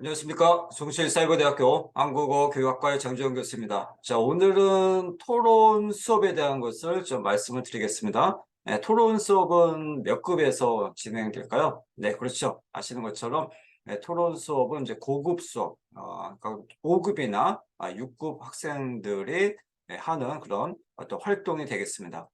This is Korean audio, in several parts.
안녕하십니까. 송실사이버대학교 한국어 교육학과의 장주영 교수입니다. 자, 오늘은 토론 수업에 대한 것을 좀 말씀을 드리겠습니다. 네, 토론 수업은 몇 급에서 진행될까요? 네, 그렇죠. 아시는 것처럼 네, 토론 수업은 이제 고급 수업, 어, 그러니까 5급이나 6급 학생들이 네, 하는 그런 어떤 활동이 되겠습니다.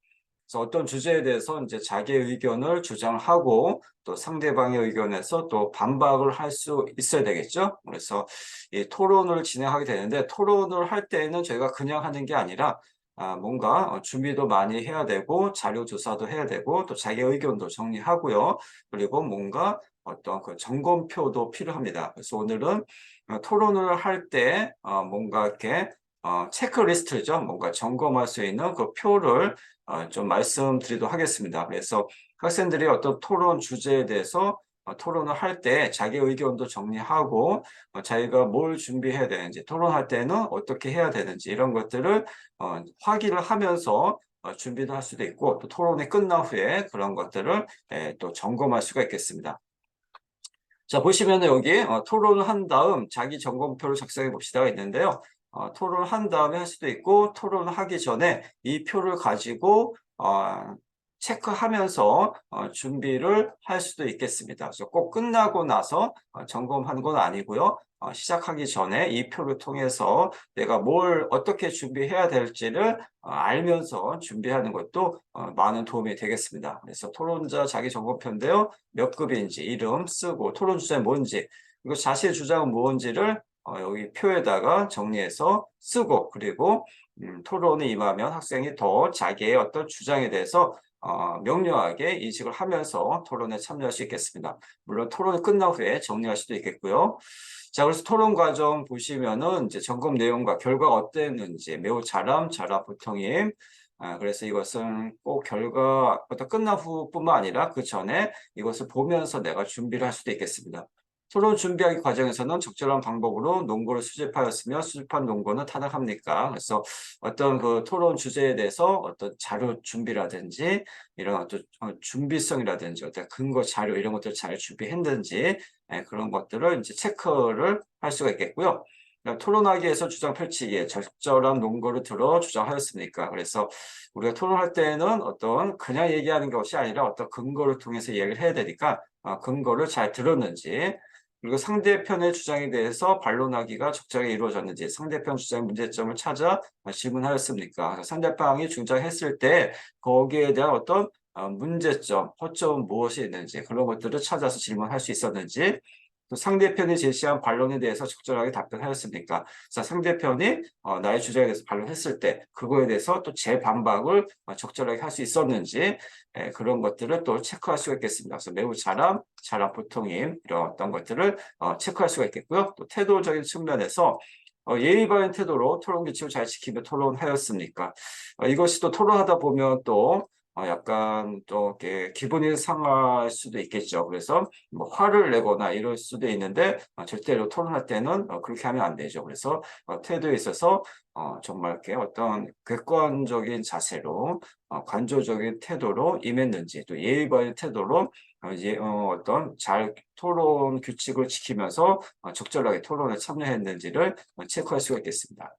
그래서 어떤 주제에 대해서 이제 자기의 의견을 주장하고 또 상대방의 의견에서 또 반박을 할 수 있어야 되겠죠. 그래서 이 토론을 진행하게 되는데 토론을 할 때는 저희가 그냥 하는 게 아니라 아, 뭔가 어, 준비도 많이 해야 되고 자료 조사도 해야 되고 또 자기 의견도 정리하고요. 그리고 뭔가 어떤 그 점검표도 필요합니다. 그래서 오늘은 어, 토론을 할때 어, 뭔가 이렇게 어, 체크리스트죠. 뭔가 점검할 수 있는 그 표를 어, 좀 말씀드리도록 하겠습니다. 그래서 학생들이 어떤 토론 주제에 대해서 어, 토론을 할 때 자기 의견도 정리하고 어, 자기가 뭘 준비해야 되는지 토론할 때는 어떻게 해야 되는지 이런 것들을 어, 확인을 하면서 어, 준비도 할 수도 있고 또 토론이 끝난 후에 그런 것들을 예, 또 점검할 수가 있겠습니다. 자 보시면 여기 어, 토론을 한 다음 자기 점검표를 작성해 봅시다 있는데요. 어, 토론을 한 다음에 할 수도 있고 토론을 하기 전에 이 표를 가지고 어, 체크하면서 어, 준비를 할 수도 있겠습니다. 그래서 꼭 끝나고 나서 어, 점검하는 건 아니고요. 어, 시작하기 전에 이 표를 통해서 내가 뭘 어떻게 준비해야 될지를 어, 알면서 준비하는 것도 어, 많은 도움이 되겠습니다. 그래서 토론자 자기 점검표인데요. 몇 급인지 이름 쓰고 토론 주제 뭔지 그리고 자신의 주장은 무엇인지를 어, 여기 표에다가 정리해서 쓰고 그리고 음, 토론에 임하면 학생이 더 자기의 어떤 주장에 대해서 어, 명료하게 인식을 하면서 토론에 참여할 수 있겠습니다. 물론 토론이 끝난 후에 정리할 수도 있겠고요. 자, 그래서 토론 과정 보시면은 이제 점검 내용과 결과가 어땠는지 매우 잘함, 잘함, 보통임. 아, 그래서 이것은 꼭 결과 어떤 끝난 후뿐만 아니라 그 전에 이것을 보면서 내가 준비를 할 수도 있겠습니다. 토론 준비하기 과정에서는 적절한 방법으로 논거를 수집하였으며 수집한 논거는 탄핵합니까? 그래서 어떤 그 토론 주제에 대해서 어떤 자료 준비라든지 이런 어떤 어, 준비성이라든지 어떤 근거 자료 이런 것들을 잘 준비했는지 예, 그런 것들을 이제 체크를 할 수가 있겠고요. 그러니까 토론하기 위해서 주장 펼치기에 적절한 논거를 들어 주장하였습니까? 그래서 우리가 토론할 때는 어떤 그냥 얘기하는 것이 아니라 어떤 근거를 통해서 얘기를 해야 되니까 어, 근거를 잘 들었는지 그리고 상대편의 주장에 대해서 반론하기가 적절하게 이루어졌는지 상대편 주장의 문제점을 찾아 질문하였습니까? 상대방이 주장했을 때 거기에 대한 어떤 어, 문제점, 허점은 무엇이 있는지 그런 것들을 찾아서 질문할 수 있었는지 또 상대편이 제시한 반론에 대해서 적절하게 답변하였습니까? 자, 상대편이 어, 나의 주장에 대해서 반론했을 때 그거에 대해서 또 재반박을 어, 적절하게 할 수 있었는지 에, 그런 것들을 또 체크할 수가 있겠습니다. 그래서 매우 잘함, 잘함 보통임 이런 어떤 것들을 어, 체크할 수가 있겠고요. 또 태도적인 측면에서 어, 예의 바른 태도로 토론 규칙을 잘 지키며 토론하였습니까? 어, 이것이 또 토론하다 보면 또 어, 약간 또 이렇게 기분이 상할 수도 있겠죠. 그래서 뭐 화를 내거나 이럴 수도 있는데 어, 절대로 토론할 때는 어, 그렇게 하면 안 되죠. 그래서 어, 태도에 있어서 어, 정말 이렇게 어떤 객관적인 자세로 어, 관조적인 태도로 임했는지 또 예의 바른 태도로 어, 예, 어, 어떤 잘 토론 규칙을 지키면서 어, 적절하게 토론에 참여했는지를 어, 체크할 수가 있겠습니다.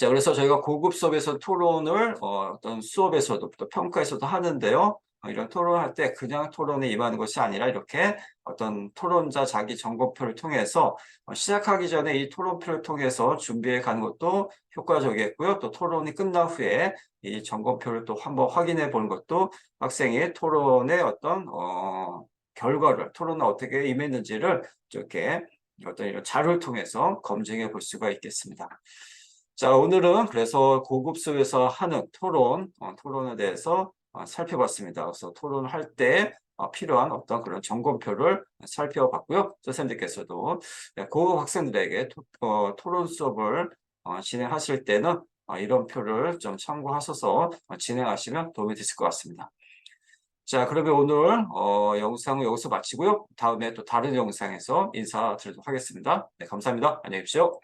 자, 그래서 저희가 고급 수업에서 토론을 어, 떤 수업에서도 또 평가에서도 하는데요. 어, 이런 토론할 때 그냥 토론에 임하는 것이 아니라 이렇게 어떤 토론자 자기 점검표를 통해서 어, 시작하기 전에 이 토론표를 통해서 준비해 가는 것도 효과적이겠고요. 또 토론이 끝난 후에 이 점검표를 또 한번 확인해 보는 것도 학생이 토론의 어떤 어, 결과를 토론을 어떻게 임했는지를 이렇게 어떤 이런 자료를 통해서 검증해 볼 수가 있겠습니다. 자, 오늘은 그래서 고급수에서 하는 토론, 어, 토론에 대해서 어, 살펴봤습니다. 그래서 토론할 때 어, 필요한 어떤 그런 점검표를 살펴봤고요. 선생님들께서도 네, 고급 학생들에게 토, 어, 토론 수업을 어, 진행하실 때는 어, 이런 표를 좀 참고하셔서 어, 진행하시면 도움이 되실 것 같습니다. 자, 그러면 오늘 어, 영상을 여기서 마치고요. 다음에 또 다른 영상에서 인사드리도록 하겠습니다. 네, 감사합니다. 안녕히 계십시오.